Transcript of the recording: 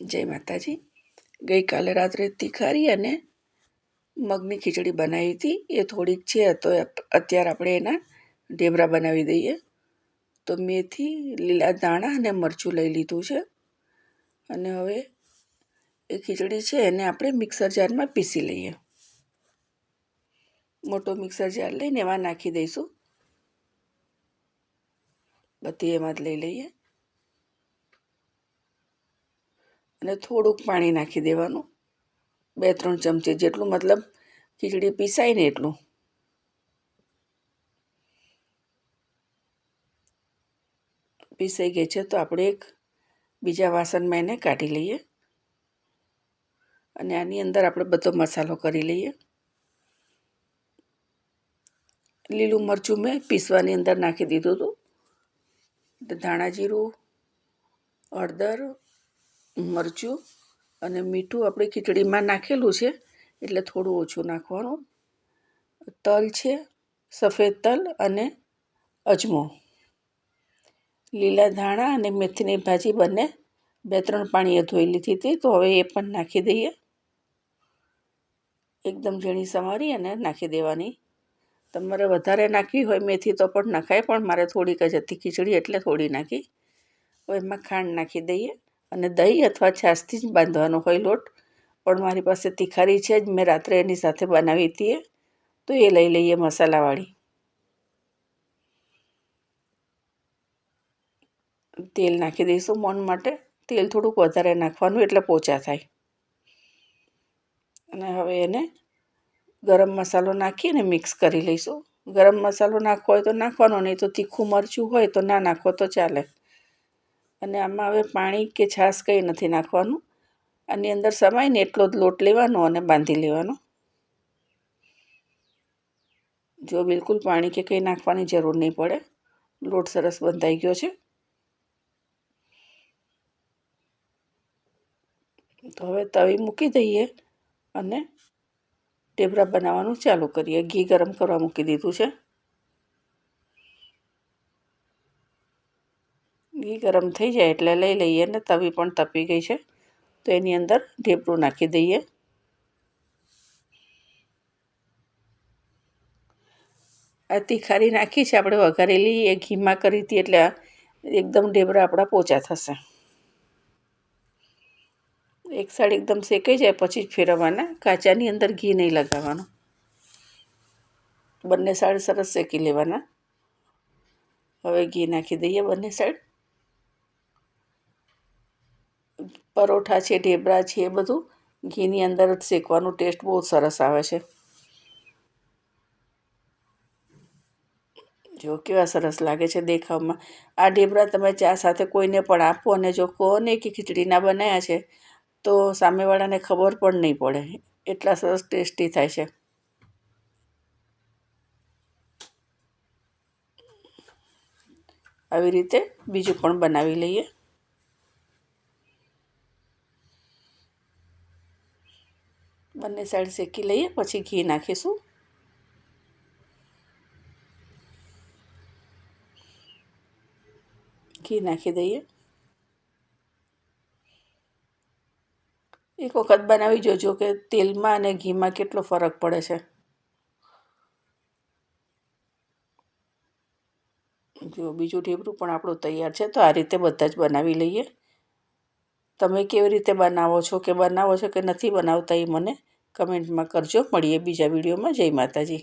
જય માતાજી. ગઈકાલે રાત્રે તિખારી અને મગની ખીચડી બનાવી હતી. એ થોડીક છે, તો અત્યારે આપણે એના ઢેબરા બનાવી દઈએ. તો મેથી, લીલા દાણા અને મરચું લઈ લીધું છે. અને હવે એ ખીચડી છે, એને આપણે મિક્સર જારમાં પીસી લઈએ. મોટો મિક્સર જાર લઈને એમાં નાખી દઈશું. બધી એમાં જ લઈ લઈએ. અને થોડુંક પાણી નાખી દેવાનું. બે, ત્રણ ચમચી જેટલું, મતલબ ખીચડી પીસાય ને એટલું. પીસાઈ ગઈ છે, તો આપણે એક બીજા વાસણમાં એને કાઢી લઈએ. અને આની અંદર આપણે બધો મસાલો કરી લઈએ. લીલું મરચું મેં પીસવાની અંદર નાખી દીધું હતું. ધાણા જીરું, હળદર મરચું અને મીઠું આપણે ખીચડીમાં નાખેલું છે, એટલે થોડું ઓછું નાખવાનું. તલ છે, સફેદ તલ અને અજમો. લીલા ધાણા અને મેથીની ભાજી બંને બે ત્રણ પાણીએ ધોઈ લીધી હતી, તો હવે એ પણ નાખી દઈએ. એકદમ ઝીણી સમારી અને નાખી દેવાની. તમારે વધારે નાખવી હોય મેથી તો પણ નખાય, પણ મારે થોડીક જ હતી ખીચડી, એટલે થોડી નાખી. હવે એમાં ખાંડ નાખી દઈએ. અને દહીં અથવા છાશથી જ બાંધવાનો હોય લોટ. પણ મારી પાસે તિખારી છે, જ મેં રાત્રે એની સાથે બનાવી હતી તો એ લઈ લઈએ મસાલાવાળી. તેલ નાખી દઈશું મોણ માટે. તેલ થોડુંક વધારે નાખવાનું એટલે પોચા થાય. અને હવે એને ગરમ મસાલો નાખીને મિક્સ કરી લઈશું. ગરમ મસાલો નાખવો હોય તો નાખવાનો, નહીં તો તીખું મરચું હોય તો ના નાખો તો ચાલે. અને આમાં હવે પાણી કે છાશ કંઈ નથી નાખવાનું. આની અંદર સમાઈને એટલો જ લોટ લેવાનો અને બાંધી લેવાનો. જો બિલકુલ પાણી કે કંઈ નાખવાની જરૂર નહીં પડે. લોટ સરસ બંધાઈ ગયો છે. તો હવે તવી મૂકી દઈએ અને ઢેબરા બનાવવાનું ચાલુ કરીએ. ઘી ગરમ કરવા મૂકી દીધું છે. ઘી ગરમ થઈ જાય એટલે લઈ લઈએ અને તવી પણ તપી ગઈ છે. તો એની અંદર ઢેબરું નાખી દઈએ. આ તીખારી નાખી છે, આપણે વઘારેલી, એ ઘીમાં કરી હતી એટલે એકદમ ઢેબરા આપણા પોચા થશે. એક સાઈડ એકદમ શેકાઈ જાય, પછી જ ફેરવવાના. કાચાની અંદર ઘી નહીં લગાવવાનું. બંને સાઈડ સરસ શેકી લેવાના. હવે ઘી નાખી દઈએ બંને સાઈડ. પરોઠા છે, ઢેબરા છે, એ બધું ઘીની અંદર જ શેકવાનું. ટેસ્ટ બહુ સરસ આવે છે. જો કેવા સરસ લાગે છે દેખાવમાં. આ ઢેબરા તમે ચા સાથે કોઈને પણ આપો અને જો કોને કે ખીચડીના બનાવ્યા છે, તો સામેવાળાને ખબર પણ નહીં પડે. એટલા સરસ ટેસ્ટી થાય છે. આવી રીતે બીજું પણ બનાવી લઈએ. બંને સાઈડ શેકી લઈએ, પછી ઘી નાખીશું. ઘી નાખી દઈએ. એક વખત બનાવી જોજો કે તેલમાં અને ઘીમાં કેટલો ફરક પડે છે. જો બીજું ઢેબરું પણ આપણું તૈયાર છે, તો આ રીતે બધા જ બનાવી લઈએ. તમે કેવી રીતે બનાવો છો કે બનાવો છો કે નથી બનાવતા એ મને કમેન્ટમાં કરજો. મળીએ બીજા વિડીયોમાં. જય માતાજી.